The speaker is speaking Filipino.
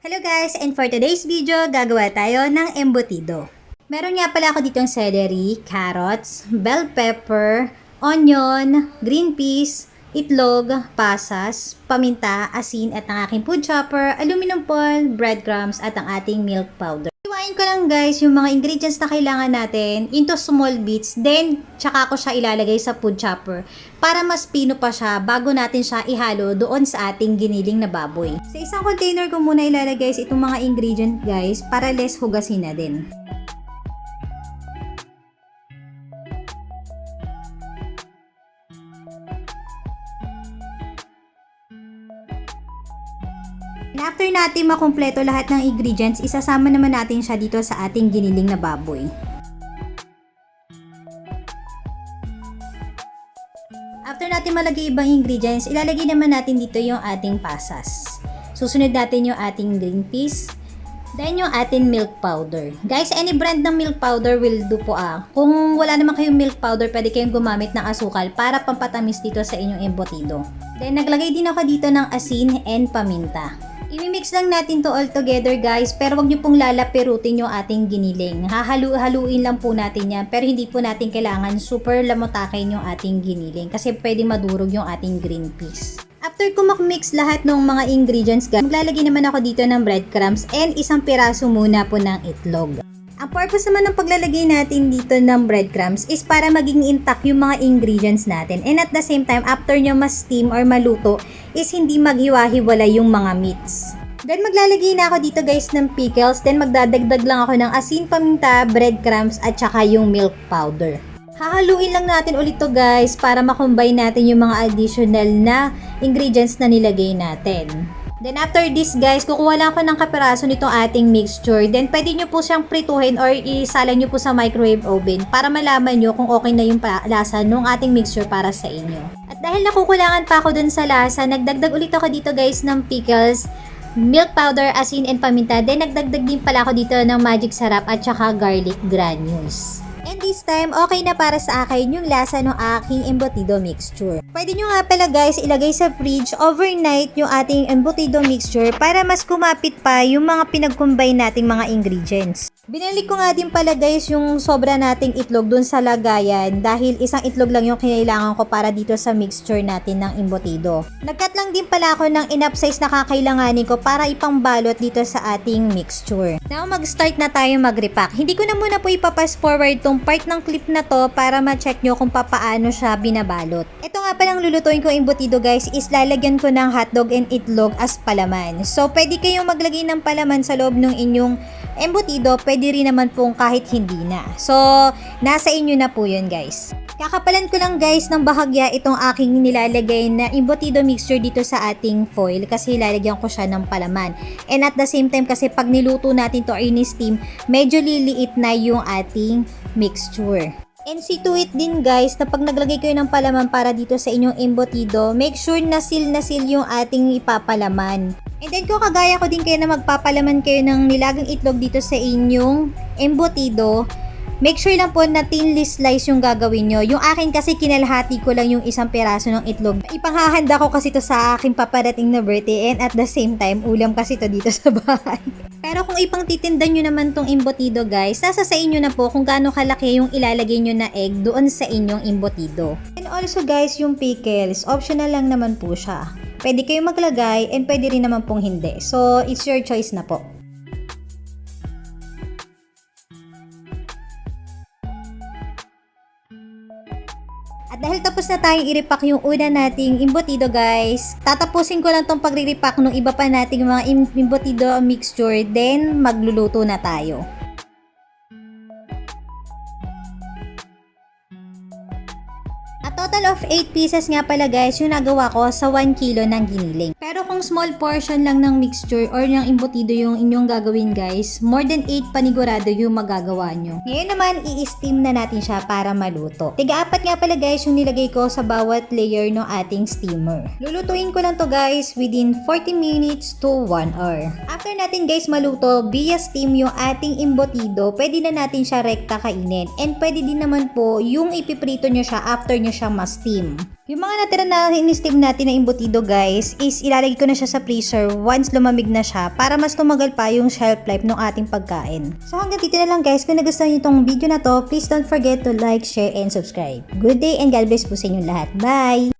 Hello guys, and for today's video, gagawa tayo ng embutido. Meron nga pala ako ditong celery, carrots, bell pepper, onion, green peas, itlog, pasas, paminta, asin at ang aking food chopper, aluminum foil, breadcrumbs at ang ating milk powder. Iwain ko lang guys yung mga ingredients na kailangan natin into small bits, then tsaka ko siya ilalagay sa food chopper para mas pino pa siya bago natin siya ihalo doon sa ating giniling na baboy. Sa isang container ko muna ilalagay itong mga ingredients guys para less hugasin na din. And after natin makumpleto lahat ng ingredients, isasama naman natin siya dito sa ating giniling na baboy. After natin malagay ibang ingredients, ilalagay naman natin dito yung ating pasas. Susunod natin yung ating green peas, then yung ating milk powder. Guys, any brand ng milk powder will do po ah. Kung wala naman kayong milk powder, pwede kayong gumamit ng asukal para pampatamis dito sa inyong embutido. Then naglagay din ako dito ng asin and paminta. Imimix lang natin to all together guys, pero wag niyo pong lalapirutin yung ating giniling. Hahalu-haluin lang po natin yan, pero hindi po natin kailangan super lamutakin yung ating giniling kasi pwede madurog yung ating green peas. After ko mix lahat ng mga ingredients guys, maglalagay naman ako dito ng breadcrumbs and isang piraso muna po ng itlog. Ang purpose naman ng paglalagay natin dito ng breadcrumbs is para maging intact yung mga ingredients natin. And at the same time, after nyo ma-steam or maluto, is hindi maghiwa-hiwala yung mga meats. Then maglalagay na ako dito guys ng pickles, then magdadagdag lang ako ng asin, paminta, breadcrumbs at saka yung milk powder. Hahaluin lang natin ulit to guys para makombine natin yung mga additional na ingredients na nilagay natin. Then after this guys, kukuha lang ako ng kapiraso nitong ating mixture. Then pwede nyo po siyang prituhin or isala nyo po sa microwave oven para malaman nyo kung okay na yung lasa ng ating mixture para sa inyo. At dahil nakukulangan pa ako dun sa lasa, nagdagdag ulit ako dito guys ng pickles, milk powder, asin, and paminta. Then nagdagdag din pala ako dito ng magic sarap at saka garlic granules. And this time, okay na para sa akin yung lasa ng aking embutido mixture. Pwede nyo nga pala guys ilagay sa fridge overnight yung ating embutido mixture para mas kumapit pa yung mga pinag-combine nating mga ingredients. Binalik ko nga din pala guys yung sobra nating itlog dun sa lagayan dahil isang itlog lang yung kinailangan ko para dito sa mixture natin ng embutido. Nagkat lang din pala ako ng enough size na kakailanganin ko para ipangbalot dito sa ating mixture. Now mag-start na tayo mag-repack. Hindi ko na muna po ipapass forward tong part ng clip na to para ma-check nyo kung papaano siya binabalot. Ito nga palang lulutuin ko embutido guys is lalagyan ko ng hotdog and itlog as palaman. So pwede kayong maglagay ng palaman sa loob ng inyong embutido, pwede rin naman pong kahit hindi na. So, nasa inyo na po yun guys. Kakapalan ko lang guys ng bahagya itong aking nilalagay na embutido mixture dito sa ating foil kasi lalagyan ko siya ng palaman. And at the same time kasi pag niluto natin to in steam, medyo liliit na yung ating mixture. And see to it din guys na pag naglagay kayo ng palaman para dito sa inyong embutido, make sure na seal na seal yung ating ipapalaman. And then kung kagaya ko din kayo na magpapalaman kayo ng nilagang itlog dito sa inyong embutido, make sure lang po na thinly slice yung gagawin nyo. Yung akin kasi kinalhati ko lang yung isang peraso ng itlog. Ipanghahanda ko kasi to sa aking paparating na birthday and at the same time, ulam kasi to dito sa bahay. Pero kung ipang titindan nyo naman tong embutido guys, nasa sa inyo na po kung gaano kalaki yung ilalagay nyo na egg doon sa inyong embutido. And also guys, yung pickles, optional lang naman po siya. Pwede kayong maglagay and pwede rin naman pong hindi. So, it's your choice na po. At dahil tapos na tayong i-repack yung una nating embutido guys, tatapusin ko lang tong pagre-repack ng iba pa nating mga im- embutido mixture, then magluluto na tayo. Total of 8 pieces nga pala guys yung nagawa ko sa 1 kilo ng giniling. Pero kung small portion lang ng mixture or ng embutido yung inyong gagawin guys, more than 8 panigurado yung magagawa nyo. Ngayon naman, i-steam na natin siya para maluto. Tiga-apat nga pala guys yung nilagay ko sa bawat layer ng ating steamer. Lulutuin ko lang to guys within 40 minutes to 1 hour. After natin guys maluto, via steam yung ating embutido, pwede na natin siya rekta kainin. And pwede din naman po yung ipiprito nyo siya after nyo siya mas steam. Yung mga natira na in-steam natin na imbutido guys, is ilalagay ko na siya sa freezer once lumamig na siya para mas tumagal pa yung shelf life ng ating pagkain. So hanggang dito na lang guys, kung nagustuhan niyo itong video na to, please don't forget to like, share, and subscribe. Good day and God bless po sa inyong lahat. Bye!